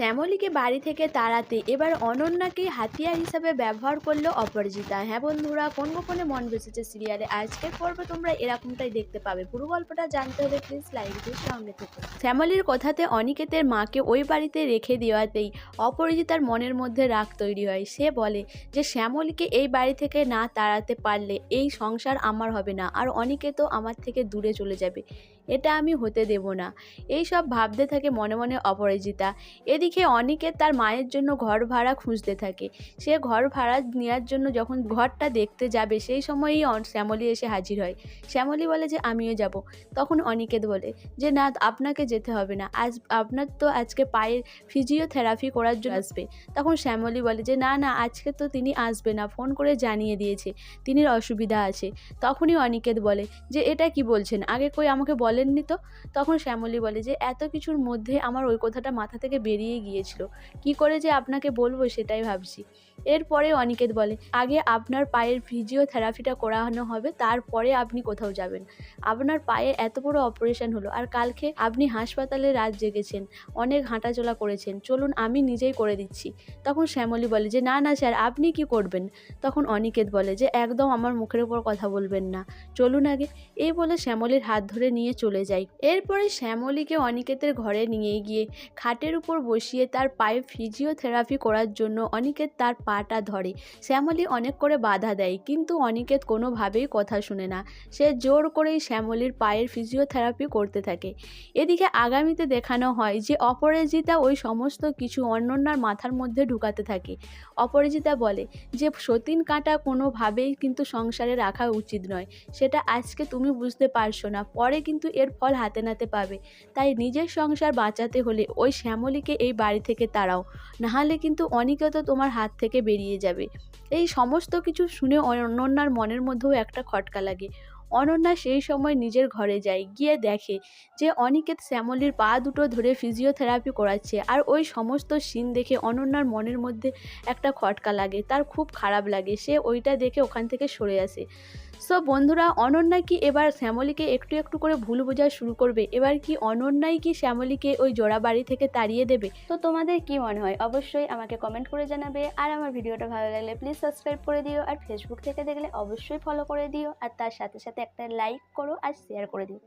শ্যামলীকে বাড়ি থেকে তাড়াতে এবার অনন্যাকে হাতিয়ার হিসাবে ব্যবহার করল অপরাজিতা। হ্যাঁ বন্ধুরা, কোন গোপনে মন বেসেছে সিরিয়ালে? আজকের পর্বে তোমরা এরকমটাই দেখতে পাবে। পুরো গল্পটা জানতে হলে প্লিজ দিয়ে সঙ্গে থেকো। শ্যামলীর কথাতে অনিকেতের মাকে ওই বাড়িতে রেখে দেওয়াতেই অপরাজিতার মনের মধ্যে রাগ তৈরি হয়। সে বলে যে, শ্যামলীকে এই বাড়ি থেকে না তাড়াতে পারলে এই সংসার আমার হবে না আর অনিকেতও আমার থেকে দূরে চলে যাবে। এটা আমি হতে দেব না। এই সব ভাবতে থাকে মনে মনে অপরাজিতা। এদিকে অনিকে তার মায়ের জন্য ঘর ভাড়া খুঁজতে থাকে। সে ঘর ভাড়া নেওয়ার জন্য যখন ঘরটা দেখতে যাবে, সেই সময়ই শ্যামলী এসে হাজির হয়। শ্যামলী বলে যে, আমিও যাব। তখন অনিকেত বলে যে, না, আপনাকে যেতে হবে না। আজ আপনার তো আজকে পায়ের ফিজিওথেরাপি করার জন্য আসবে। তখন শ্যামলী বলে যে, না না, আজকে তো তিনি আসবে না। ফোন করে জানিয়ে দিয়েছে তিনি অসুবিধা আছে। তখনই অনিকেত বলে যে, এটা কি বলছেন? আগে কই আমাকে বলেননি তো? তখন শ্যামলী বলে যে, এত কিছুর মধ্যে আমার ওই কথাটা মাথা থেকে বেরিয়ে গিয়েছিল। কি করে যে আপনাকে বলব সেটাই ভাবছি। এরপরে অনিকেত বলে, আগে আপনার পায়ের ফিজিওথেরাপিটা করানো হবে, তারপরে আপনি কোথাও যাবেন। আপনার পায়ে এত বড় অপারেশন হলো আর কালকে আপনি হাসপাতালে রাত জেগেছেন, অনেক হাঁটাচলা করেছেন। চলুন আমি নিজেই করে দিচ্ছি। তখন শ্যামলী বলে, যে না না স্যার, আপনি কি করবেন? তখন অনিকেত বলে, যে একদম আমার মুখের উপর কথা বলবেন না, চলুন আগে। এই বলে শ্যামলীর হাত ধরে নিয়ে চলে যাই এরপরে শ্যামলীকে অনিকেতের ঘরে নিয়ে গিয়ে খাটের উপর বসিয়ে তার পায়ে ফিজিওথেরাপি করার জন্য অনিকেত তার পাটা ধরে। শ্যামলী অনেক করে বাধা দেয়, কিন্তু অনিকেত কোনোভাবেই কথা শুনে না। সে জোর করেই শ্যামলীর পায়ের ফিজিওথেরাপি করতে থাকে। এদিকে আগামীতে দেখানো হয় যে অপরাজিতা ওই সমস্ত কিছু অনন্যার মাথার মধ্যে ঢুকাতে থাকে। অপরাজিতা বলে যে, সতীন কাঁটা কোনোভাবেই কিন্তু সংসারে রাখা উচিত নয়। সেটা আজকে তুমি বুঝতে পারছ না, পরে কিন্তু এর ফল হাতে নাতে পাবে। তাই নিজের সংসার বাঁচাতে হলে ওই শ্যামলীকে এই বাড়ি থেকে তাড়াও। নাহলে কিন্তু অনিকেত তোমার হাত থেকে বেরিয়ে যাবে। এই সমস্ত কিছু শুনে অনন্যার মনের মধ্যেও একটা খটকা লাগে। অনন্যা সেই সময় নিজের ঘরে যায়, গিয়ে দেখে যে অনিকেত শ্যামলীর পা দুটো ধরে ফিজিওথেরাপি করাচ্ছে আর ওই সমস্ত সিন দেখে অনন্যার মনের মধ্যে একটা খটকা লাগে, তার খুব খারাপ লাগে, সে ওইটা দেখে ওখান থেকে সরে আসে। সো বন্ধুরা, অনন্যা কি এবার শ্যামলীকে একটু একটু করে ভুল বোঝা শুরু করবে? এবার কি অনন্যাই কি শ্যামলীকে ওই জোড়া বাড়ি থেকে তাড়িয়ে দেবে? তো তোমাদের কি মনে হয়? অবশ্যই আমাকে কমেন্ট করে জানাবে। আর আমার ভিডিওটা ভালো লাগলে প্লিজ সাবস্ক্রাইব করে দিও। আর ফেসবুক থেকে দেখলে অবশ্যই ফলো করে দিও। আর তার সাথে সাথে একটা লাইক করো আর শেয়ার করে দিও।